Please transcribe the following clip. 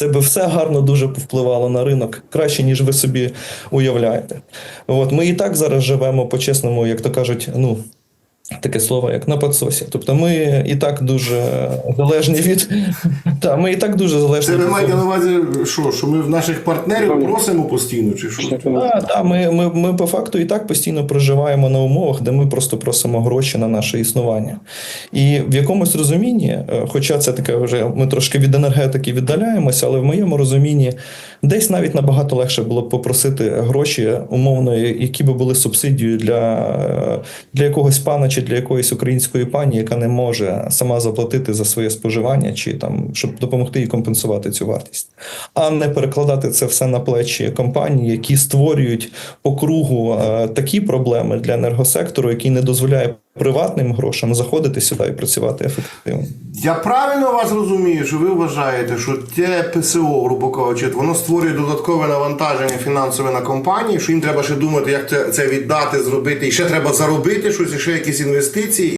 Це би все гарно дуже повпливало на ринок краще, ніж ви собі уявляєте. От ми і так зараз живемо по-чесному, як то кажуть, ну. Таке слово, як на подсосі. Тобто ми і так дуже залежні від. Та, ми і так дуже залежні Це ви маєте на увазі, що? Що ми в наших партнерів просимо постійно, чи що? А, та, ми, ми, ми по факту і так постійно проживаємо на умовах, де ми просто просимо гроші на наше існування. І в якомусь розумінні, е, хоча це таке вже ми трошки від енергетики віддаляємося, але в моєму розумінні десь навіть набагато легше було б попросити гроші, умовно, які би були субсидією для, е, для якогось пана чи для якоїсь української пані, яка не може сама заплатити за своє споживання, чи там щоб допомогти їй компенсувати цю вартість, а не перекладати це все на плечі компаній, які створюють по кругу е, такі проблеми для енергосектору, який не дозволяє приватним грошам заходити сюди і працювати ефективно. Я правильно вас розумію, що ви вважаєте, що те ПСО, грубо кажучи, воно створює додаткове навантаження фінансове на компанії, що їм треба ще думати, як це віддати, зробити, і ще треба заробити щось, і ще якісь інвестиції.